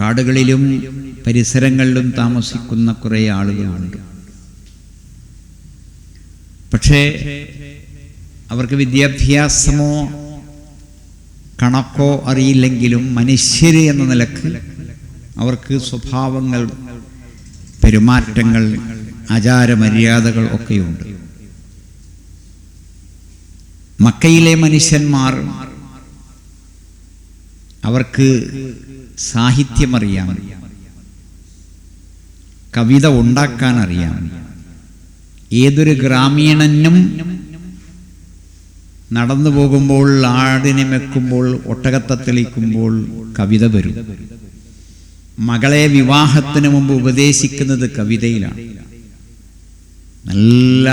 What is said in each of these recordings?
കാടുകളിലും പരിസരങ്ങളിലും താമസിക്കുന്ന കുറേ ആളുകളുണ്ട്. പക്ഷേ അവർക്ക് വിദ്യാഭ്യാസമോ കണക്കോ അറിയില്ലെങ്കിലും മനുഷ്യർ എന്ന നിലയ്ക്ക് അവർക്ക് സ്വഭാവങ്ങൾ പെരുമാറ്റങ്ങൾ ആചാരമര്യാദകൾ ഒക്കെയുണ്ട്. മക്കയിലെ മനുഷ്യന്മാർ അവർക്ക് സാഹിത്യമറിയാം. കവിത ഉണ്ടാക്കാൻ അറിയാം ഏതൊരു ഗ്രാമീണനും നടന്നു പോകുമ്പോൾ ആടിനെ മെക്കുമ്പോൾ ഒട്ടകത്തെ തെളിക്കുമ്പോൾ കവിത വരും. മകളെ വിവാഹത്തിന് മുമ്പ് ഉപദേശിക്കുന്നത് കവിതയിലാണ്. നല്ല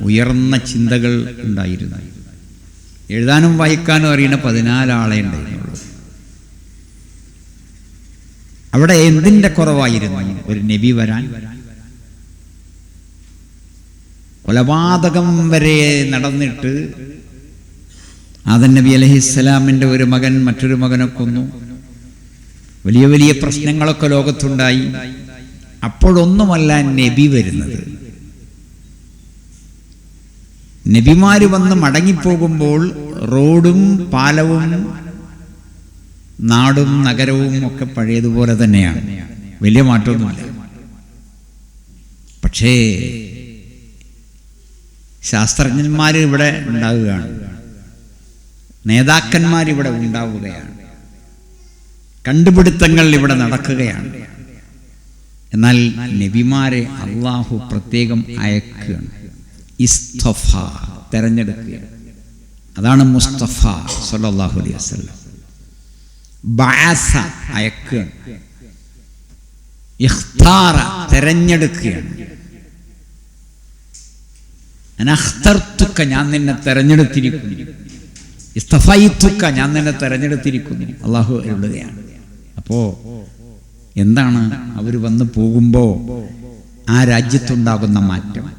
ഉയർന്ന ചിന്തകൾ ഉണ്ടായിരുന്നു. എഴുതാനും വായിക്കാനും അറിയണ പതിനാലാളെ ഉണ്ടായിരുന്നുള്ളൂ. അവിടെ എന്തിന്റെ കുറവായിരുന്നു? ഒരു നബി വരാൻ. കൊലപാതകം വരെ നടന്നിട്ട് ആദൻ നബി അലഹിസ്സലാമിന്റെ ഒരു മകൻ മറ്റൊരു മകനെ കൊന്നു. വലിയ വലിയ പ്രശ്നങ്ങളൊക്കെ ലോകത്തുണ്ടായി. അപ്പോഴൊന്നുമല്ല നബി വരുന്നത്. നബിമാര് വന്ന് മടങ്ങിപ്പോകുമ്പോൾ റോഡും പാലവും നാടും നഗരവും ഒക്കെ പഴയതുപോലെ തന്നെയാണ്. വലിയ മാറ്റമൊന്നുമില്ല. പക്ഷേ ശാസ്ത്രജ്ഞന്മാർ ഇവിടെ ഉണ്ടാവുകയാണ്. നേതാക്കന്മാർ ഇവിടെ ഉണ്ടാവുകയാണ്. കണ്ടുപിടുത്തങ്ങൾ ഇവിടെ നടക്കുകയാണ്. എന്നാൽ നബിമാരെ അള്ളാഹു പ്രത്യേകം അയക്കുകയാണ്. ഇസ്തഫ തെരഞ്ഞെടുക്കുകയാണ് അതാണ് മുസ്തഫ സല്ലല്ലാഹു അലൈഹി വസല്ലം. ബഅസ അയക്കുകയാണ് ഇഖ്താറ തെരഞ്ഞെടുക്കുകയാണ്. അനഖ്തർത്തുക്ക ഞാൻ നിന്നെ തെരഞ്ഞെടുത്തിരിക്കുന്നു. ഇസ്തഫായിത്തുക്ക ഞാൻ നിന്നെ തെരഞ്ഞെടുത്തിരിക്കുന്നു. അള്ളാഹു എഴുതുകയാണ്. അപ്പോ എന്താണ് അവർ വന്ന് പോകുമ്പോൾ ആ രാജ്യത്തുണ്ടാകുന്ന മാറ്റം?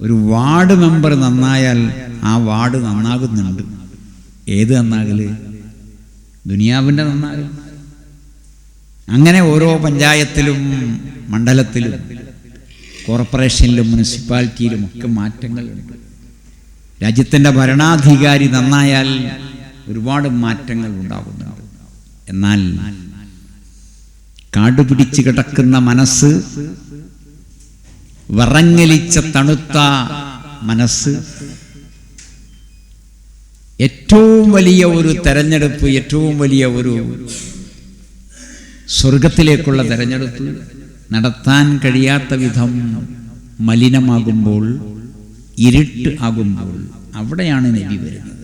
ഒരു വാർഡ് മെമ്പർ നന്നായാൽ ആ വാർഡ് നന്നാകുന്നുണ്ട്. ഏത് നന്നാകൽ? ദുനിയാവിന്റെ നന്നാകും അങ്ങനെ ഓരോ പഞ്ചായത്തിലും മണ്ഡലത്തിലും കോർപ്പറേഷനിലും മുനിസിപ്പാലിറ്റിയിലും ഒക്കെ മാറ്റങ്ങളുണ്ട് രാജ്യത്തിന്റെ ഭരണാധികാരി നന്നായാൽ ഒരുപാട് മാറ്റങ്ങൾ ഉണ്ടാകുന്നുണ്ട്. എന്നാൽ കാടുപിടിച്ച് കിടക്കുന്ന മനസ്സ് വറങ്ങലിച്ച തണുത്ത മനസ്സ് ഏറ്റവും വലിയ ഒരു തെരഞ്ഞെടുപ്പ് ഏറ്റവും വലിയ ഒരു സ്വർഗത്തിലേക്കുള്ള തെരഞ്ഞെടുപ്പ് നടത്താൻ കഴിയാത്ത വിധം മലിനമാകുമ്പോൾ ഇരുട്ട് ആകുമ്പോൾ അവിടെയാണ് നബി വരുന്നത്.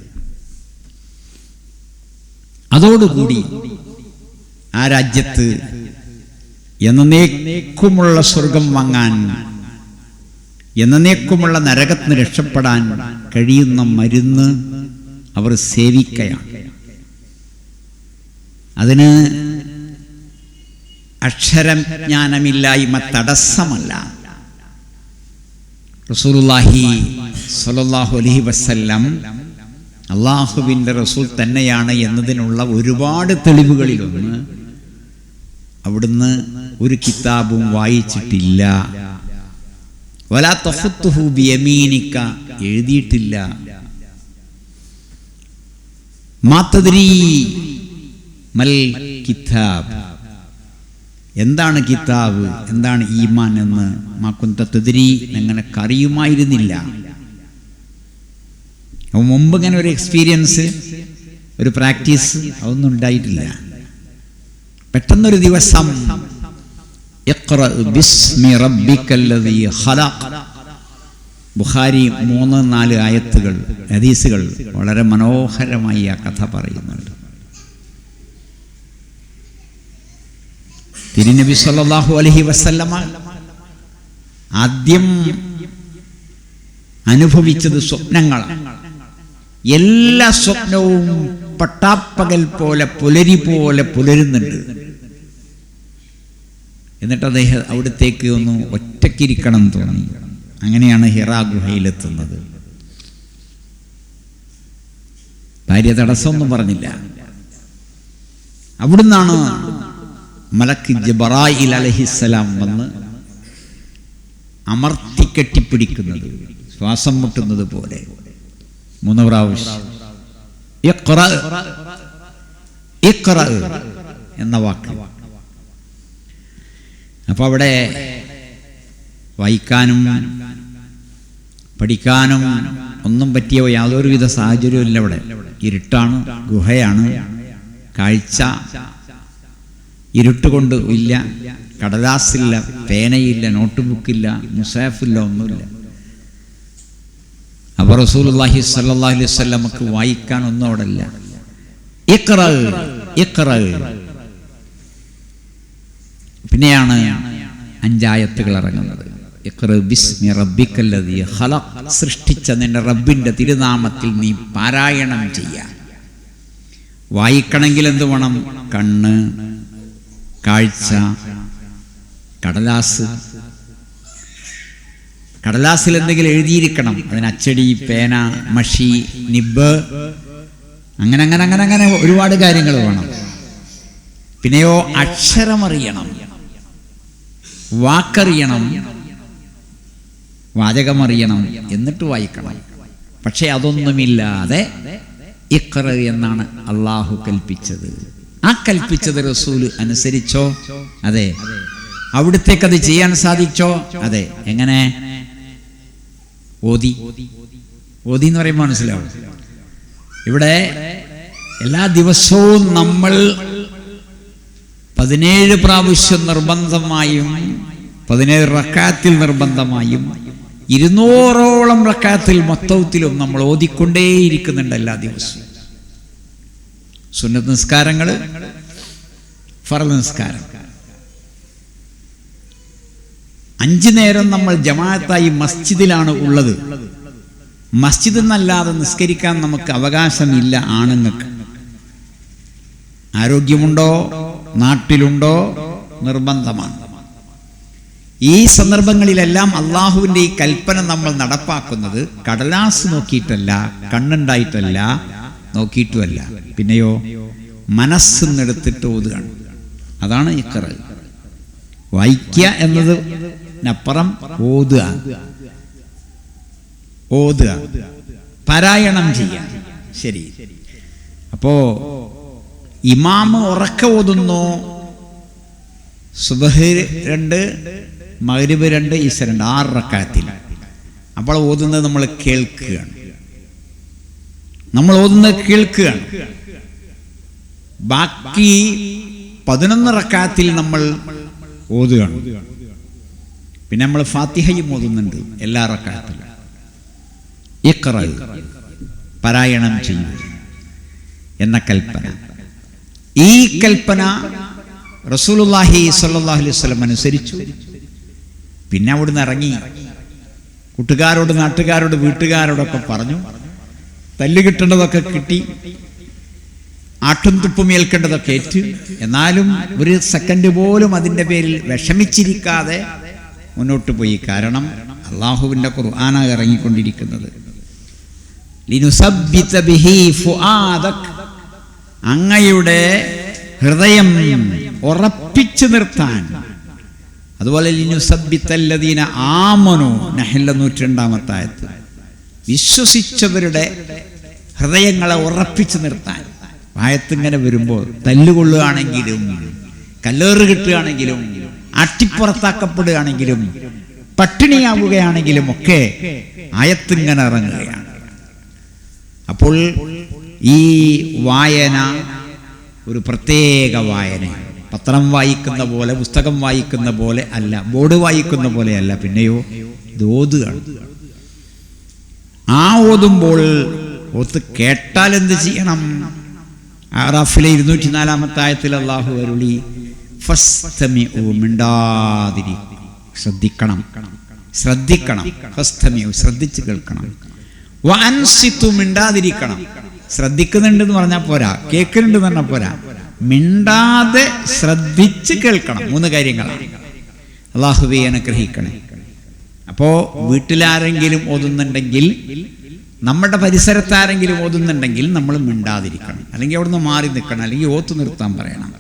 അതോടുകൂടി ആ രാജ്യത്ത് എന്നേക്കുമുള്ള സ്വർഗം വാങ്ങാൻ എന്നേക്കുമുള്ള നരകത്തിന് രക്ഷപ്പെടാൻ കഴിയുന്ന മരുന്ന് അവർ സേവിക്കയാണ്. അതിന് അക്ഷരം ജ്ഞാനമില്ലായ്മ തടസ്സമല്ല. റസൂലുള്ളാഹി സ്വല്ലല്ലാഹു അലഹി വസല്ലം അള്ളാഹുവിന്റെ റസൂൽ തന്നെയാണ് എന്നതിനുള്ള ഒരുപാട് തെളിവുകളിലൊന്ന് അവിടുന്ന് ഒരു കിതാബും വായിച്ചിട്ടില്ല. വലാ തഫത്തുഹു ബിയമീനിക്ക എഴുതിയിട്ടില്ല. മാത്തദ്രീ മൽ കിതാബ്. എന്താണ് കിതാബ്? എന്താണ് ഈമാൻ എന്ന് മാക്കുന്ത തെതിരി നിങ്ങനക്ക് അറിയുമായിരുന്നില്ല മുമ്പ് ഇങ്ങനെ ഒരു എക്സ്പീരിയൻസ് ഒരു പ്രാക്ടീസ് അതൊന്നും ഉണ്ടായിട്ടില്ല. പെട്ടെന്നൊരു ദിവസം ഇഖ്റ ബിസ്മി റബ്ബിക്കല്ലദീ ഖലഖ് ബുഖാരി മൂന്ന് നാല് ആയത്തുകൾ ഹദീസുകൾ വളരെ മനോഹരമായി ആ കഥ പറയുന്നുണ്ട്. തിരുനബി സല്ലല്ലാഹു അലഹി വസല്ലമ ആദ്യം അനുഭവിച്ചത് സ്വപ്നങ്ങളാണ്. എല്ലാ സ്വപ്നവും പട്ടാപ്പകൽ പോലെ പുലരി പോലെ പുലരുന്നുണ്ട്. എന്നിട്ട് അദ്ദേഹം അവിടത്തേക്ക് ഒന്ന് ഒറ്റക്കിരിക്കണം തോന്നി. അങ്ങനെയാണ് ഹിറ ഗുഹയിലെത്തുന്നത്. ഭാര്യ തടസ്സമൊന്നും പറഞ്ഞില്ല. അവിടുന്നാണ് മലക്ക് ജബറായിൽ അലഹിസ്സലാം വന്ന് അമർത്തി കെട്ടിപ്പിടിക്കുന്നത് ശ്വാസം മുട്ടുന്നത് പോലെ. മൂന്ന് പ്രാവശ്യം. എന്ന വാക്ക്. അപ്പൊ അവിടെ വായിക്കാനും പഠിക്കാനും ഒന്നും പറ്റിയ യാതൊരുവിധ സാഹചര്യവും ഇല്ല ഇവിടെ. ഇരുട്ടാണ് ഗുഹയാണ്. കാഴ്ച ഇരുട്ടുകൊണ്ട് ഇല്ല കടലാസില്ല പേനയില്ല നോട്ട് ബുക്കില്ല മുസാഫില്ല ഒന്നുമില്ല. അപ്പൊ റസൂലുള്ളാഹി സ്വല്ലല്ലാഹി അലൈഹി വസല്ലമക്ക് വായിക്കാൻ ഒന്നും അവിടെ ഇല്ല. പിന്നെയാണ് അഞ്ചായത്തുകൾ ഇറങ്ങുന്നത്. സൃഷ്ടിച്ച നിന്റെ റബ്ബിന്റെ തിരുനാമത്തിൽ നീ പാരായണം ചെയ്യ. വായിക്കണമെങ്കിൽ എന്ത് വേണം? കണ്ണ് കാഴ്ച കടലാസ്. കടലാസിൽ എന്തെങ്കിലും എഴുതിയിരിക്കണം. അതിന് അച്ചടി പേന മഷി നിബ്. അങ്ങനെ അങ്ങനെ അങ്ങനെ അങ്ങനെ ഒരുപാട് കാര്യങ്ങൾ വേണം. പിന്നെയോ അക്ഷരമറിയണം. വാക്കറിയണം. വാചകമറിയണം എന്നിട്ട് വായിക്കണം. പക്ഷെ അതൊന്നുമില്ലാതെ ഇഖ്റ എന്നാണ് അള്ളാഹു കൽപ്പിച്ചത്. ആ കൽപ്പിച്ചത് റസൂൽ അനുസരിച്ചോ? അതെ. അവിടുത്തേക്ക് അത് ചെയ്യാൻ സാധിച്ചോ? അതെ. എങ്ങനെ? ഓതി. ഓതി എന്ന് പറയുമ്പോൾ മനസ്സിലാവും. ഇവിടെ എല്ലാ ദിവസവും നമ്മൾ പതിനേഴ് പ്രാവശ്യം നിർബന്ധമായും പതിനേഴ് റക്കാത്തിൽ നിർബന്ധമായും ഇരുന്നൂറോളം റക്കാത്തിൽ മൊത്തത്തിലും നമ്മൾ ഓതിക്കൊണ്ടേയിരിക്കുന്നുണ്ട് എല്ലാ ദിവസവും. സുന്നത്ത് നിസ്കാരങ്ങൾ ഫറൽ നിസ്കാരം. അഞ്ചു നേരം നമ്മൾ ജമാഅത്തായി മസ്ജിദിലാണ് ഉള്ളത്. മസ്ജിദ് എന്നല്ലാതെ നിസ്കരിക്കാൻ നമുക്ക് അവകാശമില്ല ആണുങ്ങൾക്ക്. ആരോഗ്യമുണ്ടോ? നാട്ടിലുണ്ടോ? നിർബന്ധമാണ്. ഈ സന്ദർഭങ്ങളിലെല്ലാം അള്ളാഹുവിന്റെ ഈ കൽപ്പന നമ്മൾ നടപ്പാക്കുന്നത് കടലാസ് നോക്കിയിട്ടല്ല കണ്ണുണ്ടായിട്ടല്ല നോക്കിയിട്ടുമല്ല. പിന്നെയോ മനസ്സെന്നെടുത്തിട്ട് ഓതുകയാണ്. അതാണ് ഇക്കറ വായിക്കുക എന്നതിനപ്പുറം ഓതുക. ഓതുക. പാരായണം ചെയ്യുക. ശരി. അപ്പോ ഇമാമ് ഉറക്ക ഓതുന്നു. സുബഹ് രണ്ട് മഗ്രിബ് രണ്ട് ഈശ്വര രണ്ട് ആറ് അപ്പോൾ ഓതുന്നത് നമ്മൾ കേൾക്കുകയാണ്. നമ്മൾ ഓതുന്നത് കേൾക്കുകയാണ്. ബാക്കി പതിനൊന്ന് റക്കാത്തിൽ നമ്മൾ ഓതുകയാണ്. പിന്നെ നമ്മൾ ഫാത്തിഹയും ഓതുന്നുണ്ട് എല്ലാ റക്കാത്തിലും ഇക്കറ പാരായണം ചെയ്യൂ എന്ന കൽപ്പന. ഈ കൽപ്പന റസൂലുള്ളാഹി സ്വല്ലല്ലാഹു അലൈഹി വസല്ലം അനുസരിച്ചു. പിന്നെ അവിടുന്ന് ഇറങ്ങി. കൂട്ടുകാരോട് നാട്ടുകാരോട് വീട്ടുകാരോടൊക്കെ പറഞ്ഞു. തല്ല് കിട്ടേണ്ടതൊക്കെ കിട്ടി. ആട്ടും തുപ്പും ഏൽക്കേണ്ടതൊക്കെ ഏറ്റ്. എന്നാലും ഒരു സെക്കൻഡ് പോലും അതിന്റെ പേരിൽ വിഷമിച്ചിരിക്കാതെ മുന്നോട്ട് പോയി. കാരണം അള്ളാഹുവിന്റെ ഖുർആന ഇറങ്ങിക്കൊണ്ടിരിക്കുന്നത്. അങ്ങയുടെ ഹൃദയം ഉറപ്പിച്ചു നിർത്താൻ അതുപോലെ ആമനു. നഹല്ല നൂറ്റിരണ്ടാമത്തെ ആയത്ത് വിശ്വസിച്ചവരുടെ ഹൃദയങ്ങളെ ഉറപ്പിച്ചു നിർത്താൻ. ആയത്തിങ്ങനെ വരുമ്പോൾ തല്ലുകൊള്ളുകയാണെങ്കിലും കല്ലേറ് കിട്ടുകയാണെങ്കിലും അട്ടിപ്പുറത്താക്കപ്പെടുകയാണെങ്കിലും പട്ടിണിയാവുകയാണെങ്കിലും ഒക്കെ ആയത്തിങ്ങനെ ഇറങ്ങുകയാണ്. അപ്പോൾ ഈ വായന ഒരു പ്രത്യേക വായന പത്രം വായിക്കുന്ന പോലെ പുസ്തകം വായിക്കുന്ന പോലെ അല്ല ബോർഡ് വായിക്കുന്ന പോലെ അല്ല പിന്നെയോ ഇത് ആ ഓതുമ്പോൾ ഓത്ത് കേട്ടാൽ എന്ത് ചെയ്യണം? ആറാഫിലെ ഇരുന്നൂറ്റി നാലാമത്തെ ആയത്തിൽ അള്ളാഹു അരുളി ശ്രദ്ധിക്കണം. ശ്രദ്ധിക്കണം. ഫസ്തമിഉ ശ്രദ്ധിച്ച് കേൾക്കണം. മിണ്ടാതിരിക്കണം. ശ്രദ്ധിക്കുന്നുണ്ട് എന്ന് പറഞ്ഞാൽ പോരാ കേൾക്കുന്നുണ്ടെന്ന് പറഞ്ഞാൽ പോരാ. മിണ്ടാതെ ശ്രദ്ധിച്ച് കേൾക്കണം. മൂന്ന് കാര്യങ്ങളാണ്. അള്ളാഹുബി അനുഗ്രഹിക്കണേ. അപ്പോ വീട്ടിലാരെങ്കിലും ഓതുന്നുണ്ടെങ്കിൽ നമ്മുടെ പരിസരത്ത് ആരെങ്കിലും ഓതുന്നുണ്ടെങ്കിൽ നമ്മൾ മിണ്ടാതിരിക്കണം. അല്ലെങ്കിൽ അവിടുന്ന് മാറി നിൽക്കണം. അല്ലെങ്കിൽ ഓത്തു നിർത്താൻ പറയണം.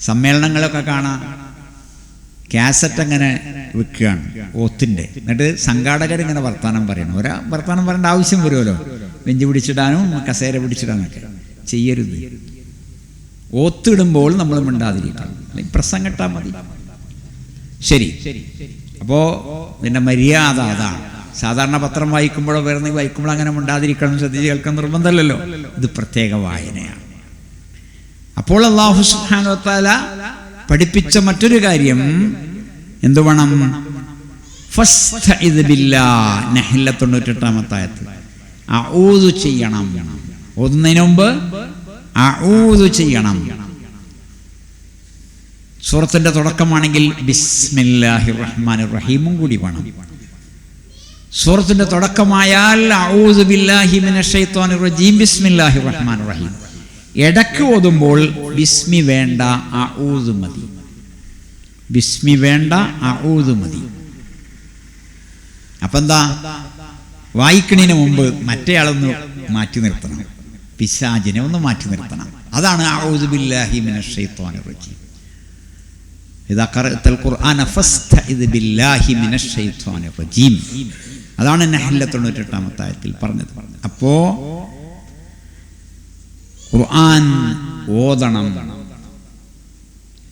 സമ്മേളനങ്ങളൊക്കെ കാണാം. കാസറ്റ് അങ്ങനെ വിൽക്കുകയാണ് ഓത്തിന്റെ എന്നിട്ട് സംഘാടകരിങ്ങനെ വർത്തമാനം പറയണം ഒരാ വർത്തമാനം പറയേണ്ട ആവശ്യം വരുമല്ലോ. ബെഞ്ച് പിടിച്ചിടാനും കസേര പിടിച്ചിടാനൊക്കെ. ചെയ്യരുത്. ഓത്തിടുമ്പോൾ നമ്മൾ മിണ്ടാതിരിക്കണം. ഇട്ടാൽ മതി. ശരി. അപ്പോൾ നിന്റെ മര്യാദ അതാണ്. സാധാരണ പത്രം വായിക്കുമ്പോഴോ വേറെ വായിക്കുമ്പോഴോ അങ്ങനെ മിണ്ടാതിരിക്കണം. ശ്രദ്ധിച്ച് കേൾക്കാൻ നിർബന്ധമല്ലല്ലോ. ഇത് പ്രത്യേക വായനയാണ്. അപ്പോൾ അള്ളാഹു സുഹാനോത്താല പഠിപ്പിച്ച മറ്റൊരു കാര്യം എന്തു വേണം? തൊണ്ണൂറ്റെട്ടാമത്തായത് ആ അഊദു ചെയ്യണം. ഓതുന്നതിന് മുമ്പ് അഊദു ചെയ്യണം. സൂറത്തിന്റെ തുടക്കമാണെങ്കിൽ ബിസ്മില്ലാഹി റഹ്മാൻ റഹീമും കൂടി വേണം. സൂറത്തിന്റെ തുടക്കമായാൽ അഊദു ബില്ലാഹി ശൈത്വാനിർ റജീം ബിസ്മില്ലാഹിർ റഹ്മാനിർ റഹീം ഇടയ്ക്ക് ഓതുമ്പോൾ ബിസ്മി വേണ്ട അഊദു മതി. ബിസ്മി വേണ്ട അഊദു മതി. അപ്പം എന്താ വായിക്കണതിന് മുമ്പ് മറ്റേയാളൊന്ന് മാറ്റി നിർത്തണം. പിശാചിനെ ഒന്ന് മാറ്റി നിർത്തണം. അതാണ് അതാണ് നഹല്ല തൊണ്ണൂറ്റെട്ടാമത്തെ ആയത്തിൽ പറഞ്ഞത്. അപ്പോ ഖുർആൻ ഓതണം.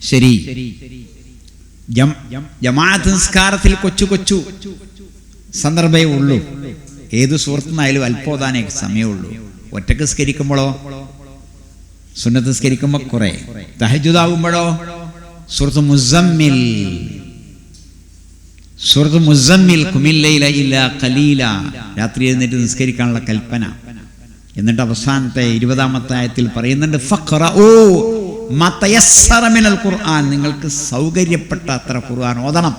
ശരി. ജമാഅത്ത് നിസ്കാരത്തിൽ കൊച്ചു കൊച്ചു സന്ദർഭമേ ഉള്ളൂ. ഏത് സുഹൃത്തുനായാലും അല്പോതാനേ സമയമുള്ളൂ. ഒറ്റയ്ക്ക് സ്കരിക്കുമ്പോഴോ സുന്നത്ത് സ്കരിക്കുമ്പോൾ കുറെ. തഹജുദാകുമ്പോഴോ സുഹൃത്ത് മുസമ്മിൽ. സുഹൃത്ത് മുസമ്മിൽ കുമില്ലയില ഇല്ല കലീല രാത്രി എഴുന്നേറ്റ് നിസ്കരിക്കാനുള്ള കൽപ്പന. എന്നിട്ട് അവസാനത്തെ ഇരുപതാമത്തെ ആയത്തിൽ പറയുന്നുണ്ട് ഫഖറ ഓ മതയസ്സറമിനൽ ഖുർആൻ. നിങ്ങൾക്ക് സൗകര്യപ്പെട്ട അത്ര ഖുർആൻ ഓതണം.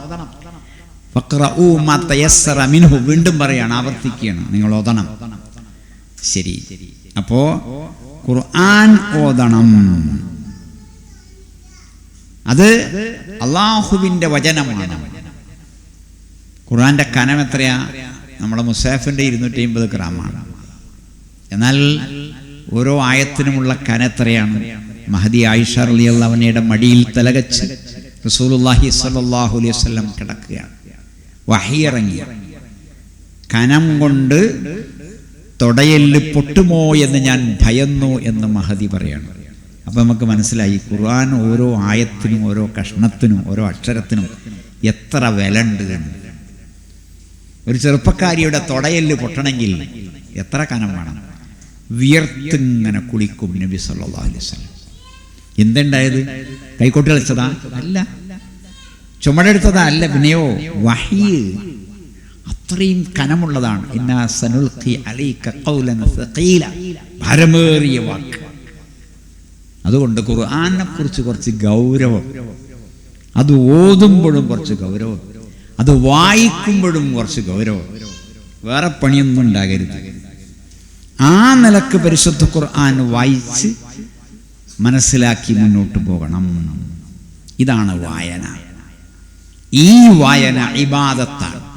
ഫഖറ ഓ തയസ്സറ മിൻഹു. വീണ്ടും പറയാണ് ആവർത്തിക്കുകയാണ് നിങ്ങൾ ഓതണം. ശരി. അപ്പോ ഖുർആൻ ഓതണം. അത് അള്ളാഹുവിന്റെ വചനമാണ്. ഖുർആന്റെ കനം എത്രയാ? നമ്മുടെ മുസാഫിന്റെ ഇരുന്നൂറ്റി അമ്പത് ഗ്രാമാണ്. എന്നാൽ ഓരോ ആയത്തിനുമുള്ള കന എത്രയാണ്? മഹദി ആയിഷ അലി അള്ളവനയുടെ മടിയിൽ തലകച്ച് റസൂലുല്ലാഹി സ്വല്ലല്ലാഹു അലൈഹി വസല്ലം കിടക്കുകയാണ്. വഹിയിറങ്ങി കനം കൊണ്ട് തൊടയെല്ല് പൊട്ടുമോ എന്ന് ഞാൻ ഭയന്നു എന്ന് മഹതി പറയാണ്. അപ്പം നമുക്ക് മനസ്സിലായി ഖുർആൻ ഓരോ ആയത്തിനും ഓരോ കഷ്ണത്തിനും ഓരോ അക്ഷരത്തിനും എത്ര വില ഉണ്ട് ഒരു ചെറുപ്പക്കാരിയുടെ തൊടയെല്ല് പൊട്ടണമെങ്കിൽ എത്ര കനം വേണം? വിയർത്തിങ്ങനെ കുളിക്കും നബി സല്ലല്ലാഹു അലൈഹി വസല്ലം. എന്തുണ്ടായത്? കൈക്കോട്ട് കളിച്ചതാ? അല്ല. ചുമടെടുത്തതാ? അല്ല പിന്നെയോ വഹിയ് അത്രയും കനമുള്ളതാണ്. ഇന്നാ അലൈക ഖൗലൻ ഭാരമേറിയ വാക്ക്. അതുകൊണ്ട് ഖുർആനെ കുറിച്ച് കുറച്ച് ഗൗരവം. അത് ഓതുമ്പോഴും കുറച്ച് ഗൗരവം. അത് വായിക്കുമ്പോഴും കുറച്ച് ഗൗരവം. വേറെ പണിയൊന്നും ഉണ്ടാകരുത്. ആ നിലയ്ക്ക് പരിശുദ്ധ ഖുർആൻ വായിച്ച് മനസ്സിലാക്കി മുന്നോട്ട് പോകണം. ഇതാണ് വായന. ഈ വായന ഇബാദത്താണ്.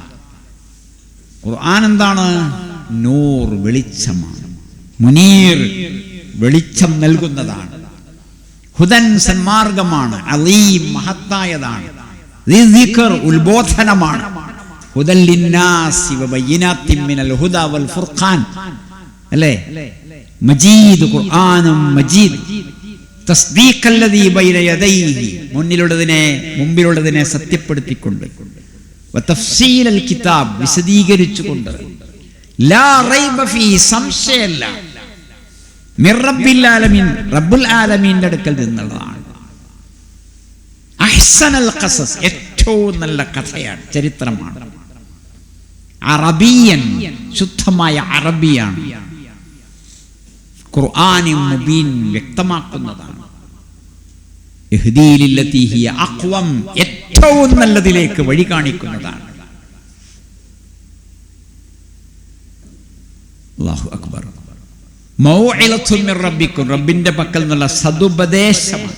ഖുർആൻ എന്താണ്? നൂർ വെളിച്ചമാണ്. മുനീർ വെളിച്ചം നൽകുന്നതാണ്. ഹുദൻ സന്മാർഗമാണ്. അലീം മഹത്തായതാണ്. ഉത്ബോധനമാണ്. അല്ലേ? മജീദ് ഖുർആനും മജീദ്. മുന്നിലുള്ളതിനെ മുമ്പിലുള്ളതിനെ സത്യപ്പെടുത്തിക്കൊണ്ട്. കിതാബ് വിശദീകരിച്ചുകൊണ്ട് ലാ റൈബ ഫീ സംശയല്ല. മിർ റബ്ബിൽ ആലമീൻ റബ്ബുൽ ആലമീന്റെ അടുക്കൽ നിന്നുള്ളതാണ്. അഹ്സനൽ ഖസസ് ഏറ്റവും നല്ല കഥയാണ് ചരിത്രമാണ്. അറബിയൻ ശുദ്ധമായ അറബിയാണ്. ഖുർആാനും മുബീൻ വ്യക്തമാക്കുന്നതാണ്. ഏറ്റവും നല്ലതിലേക്ക് വഴി കാണിക്കുന്നതാണ് അക്ബർ. റബ്ബിന്റെ പക്കൽ നിന്നുള്ള സതുപദേശമാണ്.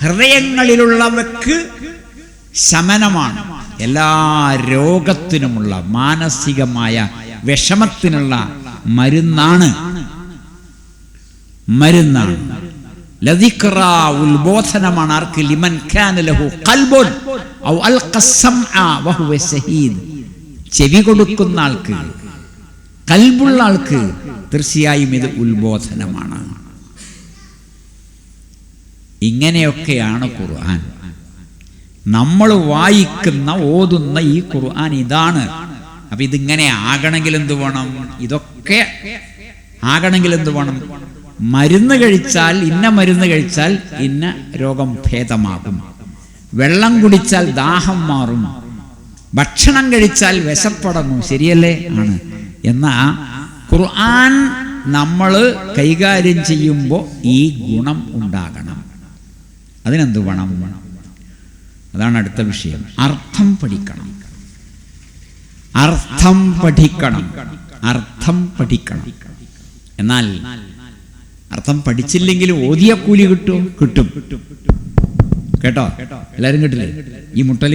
ഹൃദയങ്ങളിലുള്ളവർക്ക് ശമനമാണ്. എല്ലാ രോഗത്തിനുമുള്ള മാനസികമായ വിഷമത്തിനുള്ള മരുന്നാണ് മരുന്നാണ്. ഉത്ബോധനമാണ് ആർക്ക്? ലിമൻ ലഹു ഔ വഹുവ ചെവി കൊടുക്കുന്ന ആൾക്ക് കൽബുള്ള ആൾക്ക് തീർച്ചയായും ഇത് ഉത്ബോധനമാണ് ഇങ്ങനെയൊക്കെയാണ് ഖുർആൻ. നമ്മൾ വായിക്കുന്ന ഓതുന്ന ഈ ഖുർആൻ ഇതാണ്. അപ്പൊ ഇതിങ്ങനെ ആകണമെങ്കിൽ എന്ത് വേണം? ഇതൊക്കെ ആകണമെങ്കിൽ എന്ത് വേണം? മരുന്ന് കഴിച്ചാൽ ഇന്ന മരുന്ന് കഴിച്ചാൽ ഇന്ന രോഗം ഭേദമാകും. വെള്ളം കുടിച്ചാൽ ദാഹം മാറും. ഭക്ഷണം കഴിച്ചാൽ വിശപ്പടങ്ങും. ശരിയല്ലേ? ആണ്. എന്നാ ഖുർആൻ നമ്മൾ കൈകാര്യം ചെയ്യുമ്പോൾ ഈ ഗുണം ഉണ്ടാകണം. അതിനെന്ത് വേണം? അതാണ് അടുത്ത വിഷയം. അർത്ഥം പഠിക്കണം. അർത്ഥം പഠിക്കണം. അർത്ഥം പഠിക്കണം. എന്നാൽ അർത്ഥം പഠിച്ചില്ലെങ്കിൽ ഓതിയ കൂലി കിട്ടും. കിട്ടും. കേട്ടോ? എല്ലാരും കേട്ടില്ലേ? ഈ മുട്ടൽ?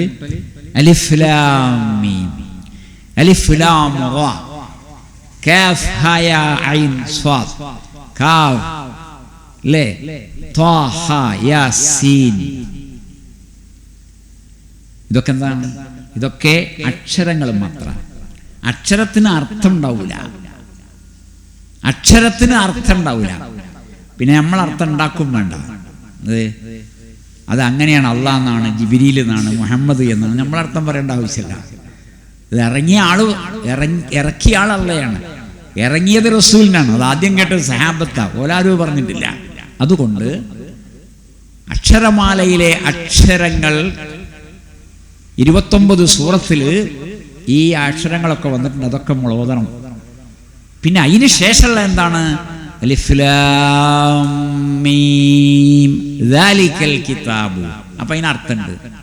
കാഫ് യാസീൻ ഇതൊക്കെ എന്താണ്? ഇതൊക്കെ അക്ഷരങ്ങൾ മാത്രം. അക്ഷരത്തിന് അർത്ഥം ഉണ്ടാവില്ല അക്ഷരത്തിന് അർത്ഥം ഉണ്ടാവില്ല പിന്നെ നമ്മൾ അർത്ഥം ഉണ്ടാക്കും വേണ്ട. അത് അത് അങ്ങനെയാണ് അള്ളാഹ് എന്നാണ് ജിബിരിയിൽ എന്നാണ് മുഹമ്മദ് എന്നാണ്. നമ്മൾ അർത്ഥം പറയേണ്ട ആവശ്യമില്ല. ഇത് ഇറങ്ങിയ ആൾ ഇറങ്ങി ഇറക്കിയ ആൾ അള്ളയാണ് ഇറങ്ങിയത് റസൂലിനാണ്. അത് ആദ്യം കേട്ടത് സഹാബത്ത. ഓലാരും പറഞ്ഞിട്ടില്ല. അതുകൊണ്ട് അക്ഷരമാലയിലെ അക്ഷരങ്ങൾ ഇരുപത്തൊമ്പത് സൂറത്തിൽ ഈ അക്ഷരങ്ങളൊക്കെ വന്നിട്ടുണ്ട്. അതൊക്കെ നമ്മൾ ഓതണം പിന്നെ അതിന് ശേഷമുള്ള എന്താണ്? കിതാബു. അപ്പൊ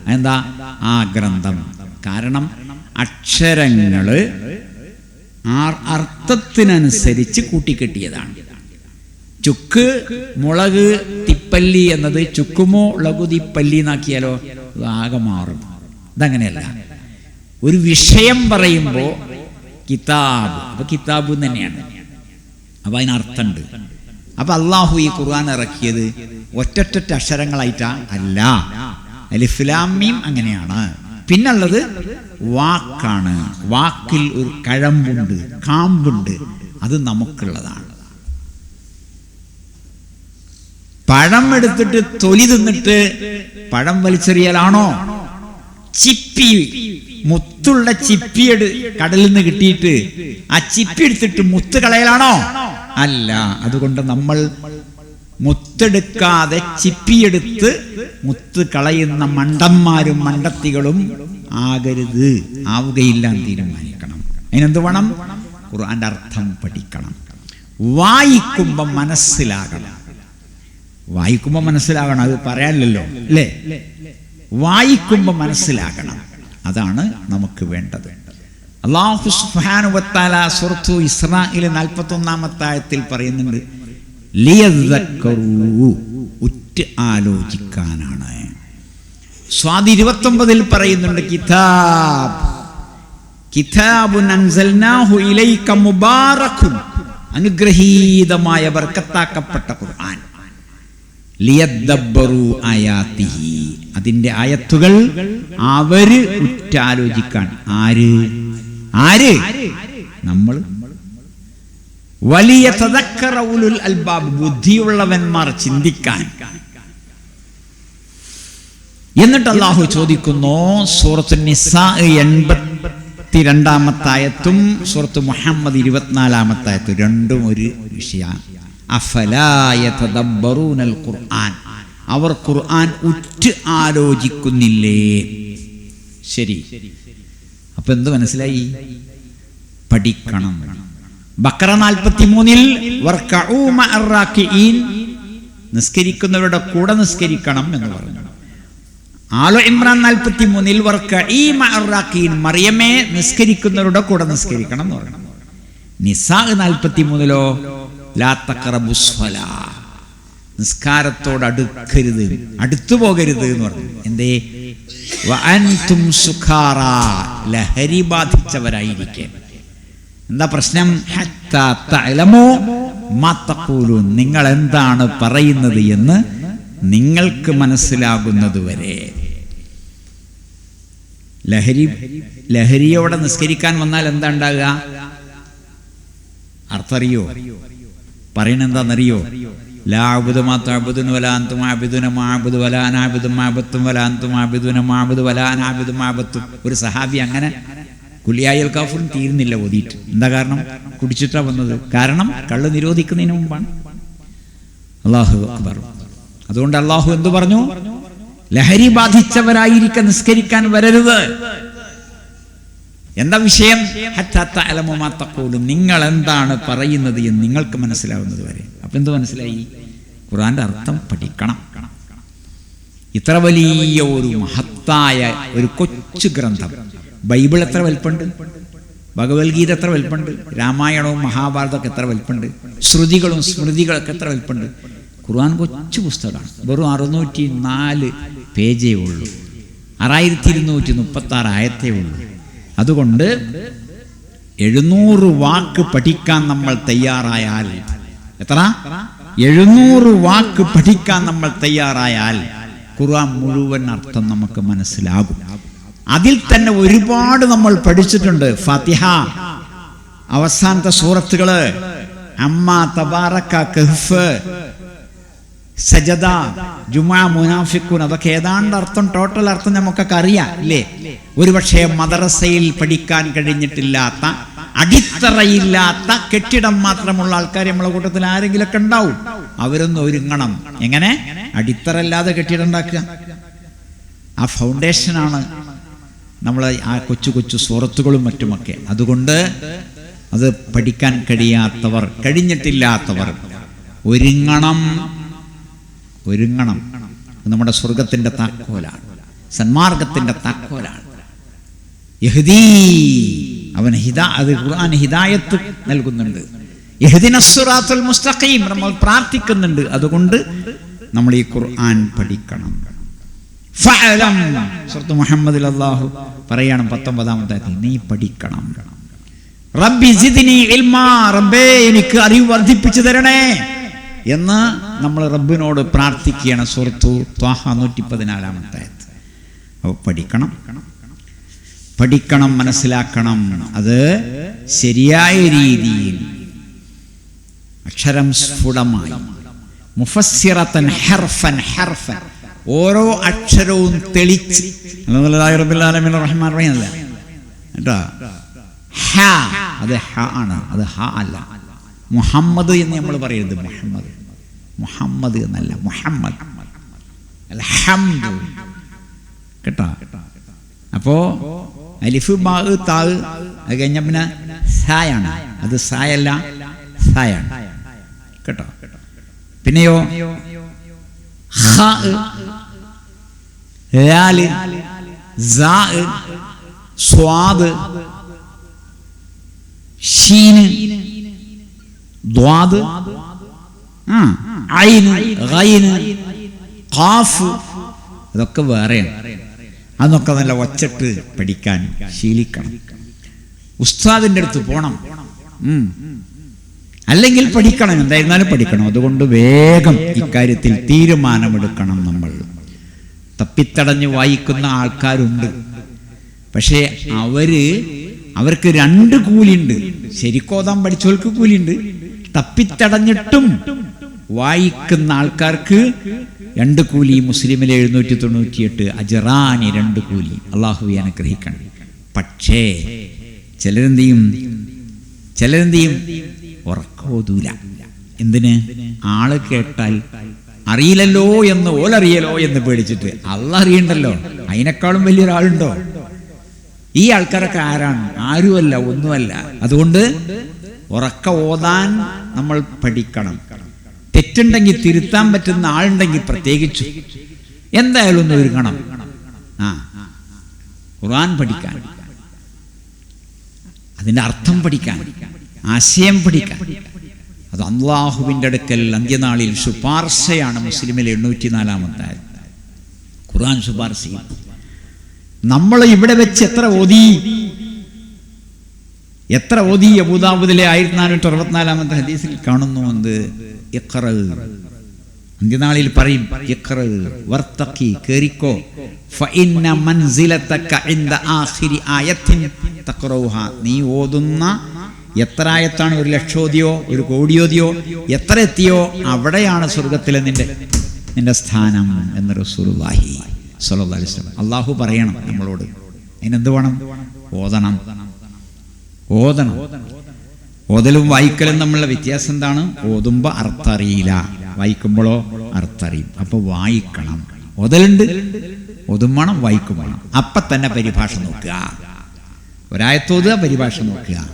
എന്താ ആ ഗ്രന്ഥം. കാരണം അക്ഷരങ്ങൾ ആ അർത്ഥത്തിനനുസരിച്ച് കൂട്ടിക്കെട്ടിയതാണ്. ചുക്ക് മുളക് തിപ്പല്ലി എന്നത് ചുക്കുമോ ഉളകു തിപ്പല്ലി എന്നാക്കിയാലോ? ആകെ മാറും. ഇതങ്ങനെയല്ല. ഒരു വിഷയം പറയുമ്പോൾ കിതാബ്. അപ്പൊ കിതാബ് തന്നെയാണ്. അപ്പൊ അതിനർത്ഥമുണ്ട്. അപ്പൊ അള്ളാഹു ഈ ഖുർആൻ ഇറക്കിയത് ഒറ്റൊറ്റ അക്ഷരങ്ങളായിട്ടാ അല്ല. അലിഫ്ലാമീം അങ്ങനെയാണ്. പിന്നുള്ളത് വാക്കാണ്. വാക്കിൽ ഒരു കഴമ്പുണ്ട് കാമ്പുണ്ട്. അത് നമുക്കുള്ളതാണ്. പഴം എടുത്തിട്ട് തൊലി തിന്നിട്ട് പഴം വലിച്ചെറിയലാണോ? ചിപ്പി. മുത്തുള്ള ചിപ്പിയട് കടലിൽ നിന്ന് കിട്ടിയിട്ട് ആ ചിപ്പി എടുത്തിട്ട് മുത്ത് കളയലാണോ? അല്ല അതുകൊണ്ട് നമ്മൾ മുത്തെടുക്കാതെ ചിപ്പിയെടുത്ത് മുത്ത് കളയുന്ന മണ്ടന്മാരും മണ്ടത്തികളും ആകരുത്. ആവുകയില്ല എന്ന് തീരുമാനിക്കണം. അതിനെന്ത് വേണം? ഖുർആന്റെ അർത്ഥം പഠിക്കണം. വായിക്കുമ്പം മനസ്സിലാകണം. വായിക്കുമ്പോൾ മനസ്സിലാകണം അത് പറയാനില്ലല്ലോ അല്ലേ? വായിക്കുമ്പോൾ മനസ്സിലാകണം. അതാണ് നമുക്ക് വേണ്ടത്. അള്ളാഹു സുബ്ഹാനഹുവതആല സൂറത്തു ഇസ്രായേൽ നാൽപ്പത്തി ഒന്നാമത്തെ ആയത്തിൽ പറയുന്നുണ്ട് ഉറ്റ് ആലോചിക്കാനാണ്. സ്വാദി ഇരുപത്തൊമ്പതിൽ പറയുന്നുണ്ട് കിതാബ് അൻസൽനാഹു ഇലൈക അനുഗ്രഹീതമായ ബർക്കത്താക്കപ്പെട്ട ഖുർആൻ. ലിയദ്ദബ്ബറു ആയാത്തിഹി. അതിന്റെ ആയത്തുകൾ അവർ ഉറ്റാലോചിക്കാൻ ആര്? ആര്? നമ്മൾ. വലിയ അൽബാബ് ബുദ്ധിയുള്ളവന്മാർ ചിന്തിക്കാൻ. എന്നിട്ട് അള്ളാഹു ചോദിക്കുന്നു സൂറത്ത് നിസാ എൺപത്തിരണ്ടാമത്തായത്തും സൂറത്ത് മുഹമ്മദ് ഇരുപത്തിനാലാമത്തായത്തും രണ്ടും ഒരു വിഷയമാണ്. ഖുർആൻ അവർ ഖുർആൻ ഉറ്റ് ആലോചിക്കുന്നില്ലേ? ശരി. അപ്പൊ എന്ത് മനസ്സിലായി? പഠിക്കണം. ബക്കറ നാൽപ്പത്തി മൂന്നിൽ നിസ്കരിക്കുന്നവരുടെ കൂടെ നിസ്കരിക്കണം എന്ന് പറഞ്ഞു. ആലോ ഇമ്രാൻ നാൽപ്പത്തി മൂന്നിൽ മറിയമേ നിസ്കരിക്കുന്നവരുടെ കൂടെ നിസ്കരിക്കണം എന്ന് പറഞ്ഞു. നിസാ നാൽപ്പത്തി മൂന്നിലോ ലാത്തക്കറബുസ്വല നിസ്കാരത്തോട് അടുക്കരുത്. അടുത്തു പോകരുത് എന്ന് പറഞ്ഞു. എന്തേ? ലഹരി ബാധിച്ചവരായിരിക്കെ. എന്താ പ്രശ്നം? നിങ്ങൾ എന്താണ് പറയുന്നത് എന്ന് നിങ്ങൾക്ക് മനസ്സിലാകുന്നതുവരെ ലഹരി ലഹരിയോടെ നിസ്കരിക്കാൻ വന്നാൽ എന്താ ഉണ്ടാകുക അർത്ഥറിയോ? പറയണ എന്താണെന്നറിയോ ഒരു സഹാബി അങ്ങനെ കുലിയായൽ തീരുന്നില്ല ഓതിയിട്ട്. എന്താ കാരണം? കുടിച്ചിട്ടാ വന്നത്. കാരണം കള്ള് നിരോധിക്കുന്നതിന് മുമ്പാണ്. അള്ളാഹു അക്ബർ. അതുകൊണ്ട് അള്ളാഹു എന്തു പറഞ്ഞു? ലഹരി ബാധിച്ചവരായിരിക്കാൻ നിസ്കരിക്കാൻ വരരുത്. എന്താ വിഷയം? തഖൂലു. നിങ്ങൾ എന്താണ് പറയുന്നത് എന്ന് നിങ്ങൾക്ക് മനസ്സിലാവുന്നത് വരെ. അപ്പൊ എന്ത് മനസ്സിലായി? ഖുറാന്റെ അർത്ഥം പഠിക്കണം. ഇത്ര വലിയ ഒരു മഹത്തായ ഒരു കൊച്ചു ഗ്രന്ഥം. ബൈബിൾ എത്ര വലിപ്പുണ്ട്? ഭഗവത്ഗീത എത്ര വലിപ്പുണ്ട്? രാമായണവും മഹാഭാരതമൊക്കെ എത്ര വലിപ്പുണ്ട്? ശ്രുതികളും സ്മൃതികളൊക്കെ എത്ര വലിപ്പുണ്ട്? ഖുർആൻ കൊച്ചു പുസ്തകമാണ്. വെറും അറുന്നൂറ്റി നാല് പേജേ ഉള്ളൂ. ആറായിരത്തി ഇരുന്നൂറ്റി മുപ്പത്തി ആറ് ആയത്തേ ഉള്ളൂ. അതുകൊണ്ട് എഴുന്നൂറ് വാക്ക് പഠിക്കാൻ നമ്മൾ തയ്യാറായാൽ എത്ര? എഴുന്നൂറ് വാക്ക് പഠിക്കാൻ നമ്മൾ തയ്യാറായാൽ ഖുർആൻ മുഴുവൻ അർത്ഥം നമുക്ക് മനസ്സിലാകും. അതിൽ തന്നെ ഒരുപാട് നമ്മൾ പഠിച്ചിട്ടുണ്ട്. ഫാത്തിഹ അവസാനത്തെ സൂറത്തുകൾ. അമ്മ തബാറക്ക കഹ്ഫ് സജദ ജുമാ മുനാഫിക്കൂൻ അതൊക്കെ ഏതാണ്ട് അർത്ഥം ടോട്ടൽ അർത്ഥം നമുക്കൊക്കെ അറിയാം അല്ലേ ഒരുപക്ഷെ മദ്രസയിൽ പഠിക്കാൻ കഴിഞ്ഞിട്ടില്ലാത്ത അടിത്തറയില്ലാത്ത കെട്ടിടം മാത്രമുള്ള ആൾക്കാർ നമ്മളെ കൂട്ടത്തിൽ ആരെങ്കിലൊക്കെ ഉണ്ടാവും. അവരൊന്ന് ഒരുങ്ങണം. എങ്ങനെ? അടിത്തറ ഇല്ലാതെ കെട്ടിടം ഉണ്ടാക്കുക. ആ ഫൗണ്ടേഷനാണ് നമ്മൾ ആ കൊച്ചു കൊച്ചു സുഹൃത്തുക്കളും മറ്റുമൊക്കെ. അതുകൊണ്ട് അത് പഠിക്കാൻ കഴിയാത്തവർ കഴിഞ്ഞിട്ടില്ലാത്തവർ ഒരുങ്ങണം. ഒരുങ്ങണം. നമ്മുടെ സ്വർഗത്തിന്റെ താക്കോലാണ്. സന്മാർഗത്തിന്റെ താക്കോലാണ്. യഹ്ദീ. അവൻ ഹിദാ അത് ഖുർആൻ ഹിദായത്ത് നൽകുന്നുണ്ട്. യഹ്ദിനസ്സുറാത്തുൽ മുസ്തഖീം നമ്മൾ പ്രാർത്ഥിക്കുന്നുണ്ട്. അതുകൊണ്ട് നമ്മൾ ഈ ഖുർആൻ പഠിക്കണം. സുഹൃത്ത് മുഹമ്മദിൽ അള്ളാഹു പറയണം പത്തൊമ്പതാമത്തെ നീ പഠിക്കണം. റബ്ബി റബ്ബേ എനിക്ക് അറിവ് വർദ്ധിപ്പിച്ചു തരണേ. എന്ന് നമ്മൾ റബ്ബിനോട് പ്രാർത്ഥിക്കുകയാണ് സുഹൃത്തു ത്വാഹ നൂറ്റി പതിനാലാമത്തെ അപ്പോൾ പഠിക്കണം. പഠിക്കണം മനസ്സിലാക്കണം. അത് ശരിയായ രീതിയിൽ അക്ഷരം സ്ഫുടമായി. മുഫസ്സിറത്തൻ ഹെർഫൻ ഹെർഫൻ. ഓരോ അക്ഷരവും തെളിച്ച്. റഹ്മാൻ റഹീം അത് ഹ ആണ്. അത് ഹ അല്ല. മുഹമ്മദ് എന്ന് നമ്മൾ പറയരുത്. മുഹമ്മദ്. മുഹമ്മദ് എന്നല്ല മുഹമ്മദ്. കേട്ടോ? അപ്പോ അലിഫ് ബാ അത് കഴിഞ്ഞ പിന്നെ സായാണ്. അത് സായല്ല സായാണ്. കേട്ടോ? പിന്നെയോ? സ്വാദ്. ഷീന് ദ്വാദ് ഖാഫ് അതൊക്കെ വേറെയാണ്. അതൊക്കെ നല്ല ഒച്ചട്ട് പഠിക്കാൻ ശീലിക്കണം. ഉസ്താദിന്റെ അടുത്ത് പോണം. അല്ലെങ്കിൽ പഠിക്കണം എന്തായിരുന്നാലും പഠിക്കണം. അതുകൊണ്ട് വേഗം ഇക്കാര്യത്തിൽ തീരുമാനമെടുക്കണം നമ്മൾ. തപ്പിത്തടഞ്ഞ് വായിക്കുന്ന ആൾക്കാരുണ്ട്. പക്ഷേ അവർ അവർക്ക് രണ്ട് കൂലിയുണ്ട്. ശരിക്കോതാൻ പഠിച്ചവർക്ക് കൂലിയുണ്ട്. തപ്പിത്തടഞ്ഞിട്ടും വായിക്കുന്ന ആൾക്കാർക്ക് രണ്ട് കൂലി മുസ്ലിമിലെ എഴുന്നൂറ്റി തൊണ്ണൂറ്റിയെട്ട് അജറാനി രണ്ട് കൂലി. അള്ളാഹുവെ അനുഗ്രഹിക്കണം പക്ഷേ ചിലരെന്ത് ചെയ്യും ചിലരെന്ത് ചെയ്യും ഉറക്കോതൂല. എന്തിന്? ആൾ കേട്ടാൽ അറിയില്ലല്ലോ എന്ന് ഓലറിയലോ എന്ന് പേടിച്ചിട്ട്. അള്ള അറിയണ്ടല്ലോ. അതിനേക്കാളും വലിയൊരാളുണ്ടോ? ഈ ആൾക്കാരൊക്കെ ആരാണ്? ആരുമല്ല ഒന്നുമല്ല. അതുകൊണ്ട് ഉറക്ക ഓതാൻ നമ്മൾ പഠിക്കണം. തെറ്റുണ്ടെങ്കിൽ തിരുത്താൻ പറ്റുന്ന ആളുണ്ടെങ്കിൽ പ്രത്യേകിച്ചു എന്തായാലും ഒന്ന് ഒരുങ്ങണം. ആ ഖുർആൻ പഠിക്കാൻ. അതിന്റെ അർത്ഥം പഠിക്കാൻ. ആശയം പഠിക്കാൻ. അത് അള്ളാഹുവിന്റെ അടുക്കൽ അന്ത്യനാളിൽ ശുപാർശയാണ് മുസ്ലിമിലെ എണ്ണൂറ്റി നാലാമത്തെ. ഖുർആൻ ശുപാർശ നമ്മൾ ഇവിടെ വെച്ച് എത്ര ഓതി? എത്ര ഓതി അബൂദാബുദിലെ ആയിരത്തി നാനൂറ്റി അറുപത്തിനാലാമത്തെ ഹദീസിൽ കാണുന്നു എന്ത് അന്ത്യനാളിൽ പറയും വർത്തഖി കേറിക്കോ. നീ ഓതുന്ന എത്ര ആയത്താണ്? ഒരു ലക്ഷോതിയോ ഒരു കോടിയോതിയോ എത്ര എത്തിയോ? അവിടെയാണ് സ്വർഗത്തിലെ നിന്റെ നിന്റെ സ്ഥാനം എന്ന് റസൂലുള്ളാഹി സ്വല്ലല്ലാഹി അലൈഹി വസല്ലം. അള്ളാഹു പറയണം നമ്മളോട്. അതിനെന്ത് വേണം? ഓതണം. ഓതണം. ഓതലും വായിക്കലും തമ്മിലുള്ള വ്യത്യാസം എന്താണ്? ഓതുമ്പോൾ അർത്ഥറിയില്ല. വായിക്കുമ്പോഴോ അർത്ഥറിയും. അപ്പൊ വായിക്കണം. ഓതലുണ്ട്? ഒതുമണം വായിക്കും അപ്പൊ തന്നെ പരിഭാഷ നോക്കുക. ഒരായത്തോതുക പരിഭാഷ നോക്കുക.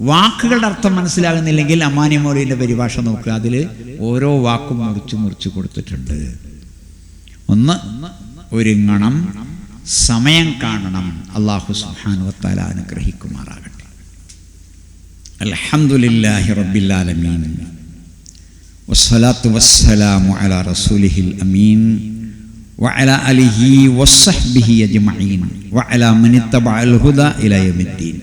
വാക്കുകളുടെ അർത്ഥം മനസ്സിലാകുന്നില്ലെങ്കിൽ അമ്മാനി മൗലിന്റെ പരിഭാഷ നോക്കുക. അതിൽ ഓരോ വാക്കും മുറിച്ച് മുറിച്ച് കൊടുത്തിട്ടുണ്ട്. ഒന്ന് ഒരുങ്ങണം. സമയം കാണണം. അള്ളാഹു സുഹാനുവത്താല അനുഗ്രഹിക്കുമാറാകട്ടെ. അൽഹംദുലില്ലാഹി റബ്ബിൽ ആലമീൻ വസ്സലാത്തു വസ്സലാമു അലാ റസൂലിഹിൽ അമീൻ وعلى آله وصحبه أجمعين وعلى من اتبع الهدى إلى يوم الدين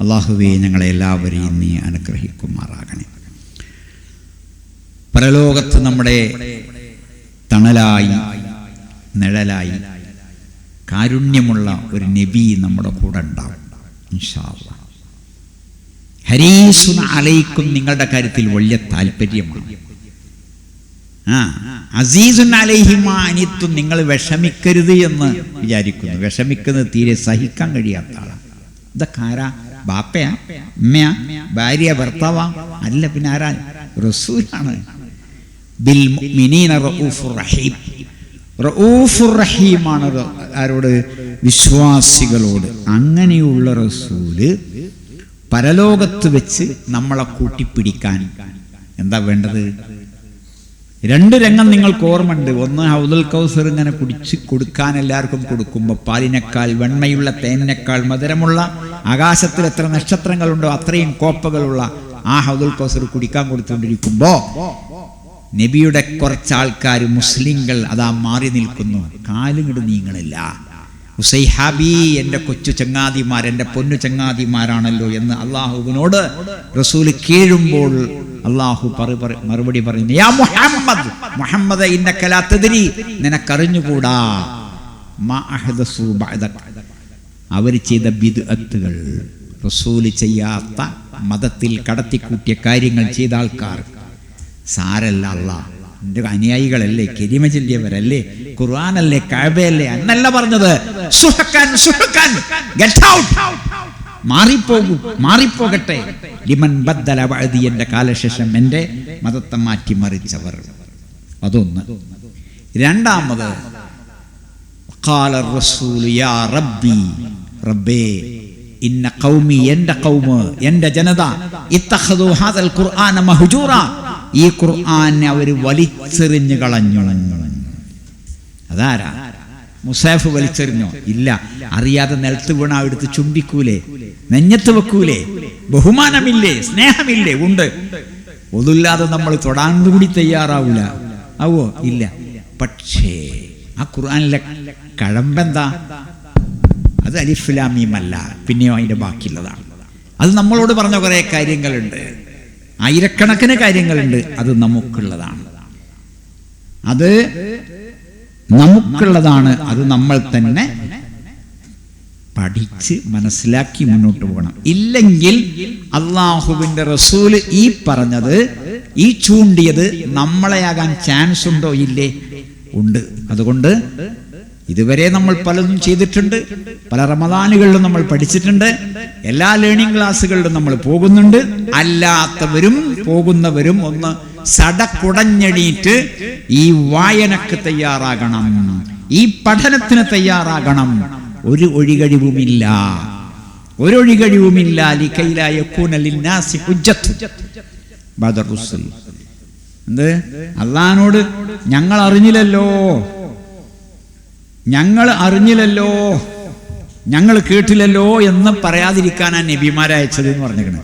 അള്ളാഹുവെ ഞങ്ങളെ എല്ലാവരെയും നീ അനുഗ്രഹിക്കുമാറാകണേ പരലോകത്ത് നമ്മുടെ തണലായി നിഴലായി കാരുണ്യമുള്ള ഒരു നബി നമ്മുടെ കൂടെ ഉണ്ടാവും ഇൻഷാ അല്ലാ. ഹരീസുന അലൈക്കും നിങ്ങളുടെ കാര്യത്തിൽ വലിയ താല്പര്യമാണ്. ആ അസീസുൻ അലൈഹിമ അനിത്തും നിങ്ങൾ വിഷമിക്കരുത് എന്ന് വിചാരിക്കുന്നു. വിഷമിക്കുന്നത് തീരെ സഹിക്കാൻ കഴിയാത്ത ആളാണ് ഇതൊക്കെ ആരാ? ബാപ്പയാ? അമ്മയാ ഭാര്യ ഭർത്താവാ? അല്ല പിന്നെ ആരാ? റസൂലാണ്. ബിൽ റഹീം. റഊഫുർ റഹീമാണ് ആരോട്? വിശ്വാസികളോട്. അങ്ങനെയുള്ള റസൂൽ പരലോകത്ത് വെച്ച് നമ്മളെ കൂട്ടിപ്പിടിക്കാൻ. എന്താ വേണ്ടത്? രണ്ട് രംഗം നിങ്ങൾക്ക് ഓർമ്മയുണ്ട്. ഒന്ന് ഹൗദുൽ കൗസർ ഇങ്ങനെ കുടിച്ച് കൊടുക്കാൻ എല്ലാവർക്കും കൊടുക്കുമ്പോൾ പാലിനേക്കാൾ വെണ്മയുള്ള തേനിനേക്കാൾ മധുരമുള്ള ആകാശത്തിൽ എത്ര നക്ഷത്രങ്ങളുണ്ടോ അത്രയും കോപ്പകളുള്ള ആ ഹൗദുൽ കൗസർ കുടിക്കാൻ കൊടുത്തുകൊണ്ടിരിക്കുമ്പോ നബിയുടെ കുറച്ച് ആൾക്കാർ മുസ്ലിങ്ങൾ അതാ മാറി നിൽക്കുന്നു. കാലും നീങ്ങളില്ല ഉസൈഹാബി എന്റെ കൊച്ചു ചങ്ങാതിമാർ എന്റെ പൊന്നു ചങ്ങാതിമാരാണല്ലോ എന്ന് അള്ളാഹുവിനോട് റസൂൽ കീഴുമ്പോൾ അള്ളാഹു മറുപടി പറയുന്നു മുഹമ്മദ് മുഹമ്മദ് നിനക്കറിഞ്ഞുകൂടാ. അവർ ചെയ്ത ബിദ്അത്തുകൾ റസൂൽ ചെയ്യാത്ത മതത്തിൽ കടത്തിക്കൂട്ടിയ കാര്യങ്ങൾ ചെയ്ത ആൾക്കാർ. സാരല്ല അല്ല എന്റെ അനുയായികളല്ലേ കിരിമ ചൊല്ലിയവരല്ലേ ഖുർആാനല്ലേ കഴവയല്ലേ അന്നല്ല പറഞ്ഞത്. സുഹക്കാൻ മാറിപ്പോകൂ മാറിപ്പോകട്ടെ. ലിമൻ ബദ്ദല വഴുതി എന്റെ കാലശേഷം എന്റെ മതത്തെ മാറ്റിമറിച്ചവർ. അതൊന്ന്. രണ്ടാമത് റബ്ബേ ഇന്ന കൗമി എന്റെ കൗമ് എന്റെ ജനത ഇത്തഹദു ഹാദൽ ഖുർആന മഹുജൂറ. ഈ ഖുർആാനെ അവർ വലിച്ചെറിഞ്ഞു കളഞ്ഞു. അതാരാ? മുസാഫ് വലിച്ചെറിഞ്ഞോ? ഇല്ല. അറിയാതെ നിലത്ത് വീണ എടുത്ത് ചുംബിക്കൂലേ? നെഞ്ഞത്ത് വെക്കൂലേ? ബഹുമാനമില്ലേ? സ്നേഹമില്ലേ? ഉണ്ട്. ഒതുല്ലാതെ നമ്മൾ തൊടാൻ കൂടി തയ്യാറാവൂല. ആവോ? ഇല്ല. പക്ഷേ ആ ഖുർആാനിലെ കഴമ്പെന്താ അത് അലിഫ്ലാമീമല്ല. പിന്നെയോ അതിന്റെ ബാക്കിയുള്ളതാണ്. അത് നമ്മളോട് പറഞ്ഞ കുറെ കാര്യങ്ങളുണ്ട്. ആയിരക്കണക്കിന് കാര്യങ്ങളുണ്ട്. അത് നമുക്കുള്ളതാണ്. അത് നമുക്കുള്ളതാണ്. അത് നമ്മൾ തന്നെ പഠിച്ച് മനസ്സിലാക്കി മുന്നോട്ട് പോകണം. ഇല്ലെങ്കിൽ അള്ളാഹുവിന്റെ റസൂൽ ഈ പറഞ്ഞത് ഈ ചൂണ്ടിയത് നമ്മളെയാകാൻ ചാൻസ് ഉണ്ടോ ഇല്ലേ. ഉണ്ട്. അതുകൊണ്ട് ഇതുവരെ നമ്മൾ പലതും ചെയ്തിട്ടുണ്ട്. പല റമദാനുകളിലും നമ്മൾ പഠിച്ചിട്ടുണ്ട്. എല്ലാ ലേണിംഗ് ക്ലാസ്സുകളിലും നമ്മൾ പോകുന്നുണ്ട്. അല്ലാത്തവരും പോകുന്നവരും ഒന്ന് സടക്കുടഞ്ഞെണീറ്റ് ഈ വായനക്ക് തയ്യാറാകണം. ഈ പഠനത്തിന് തയ്യാറാകണം. ഒരു ഒഴികഴിവുമില്ല. ഒരു ഒഴികഴിവുമില്ല. ഹുജ്ജത്ത്. അള്ളഹാനോട് ഞങ്ങൾ അറിഞ്ഞില്ലല്ലോ. ഞങ്ങൾ അറിഞ്ഞില്ലല്ലോ. ഞങ്ങൾ കേട്ടില്ലല്ലോ എന്ന് പറയാതിരിക്കാനാണ് നബിമാരെ അയച്ചത് എന്ന് പറഞ്ഞേക്കണേ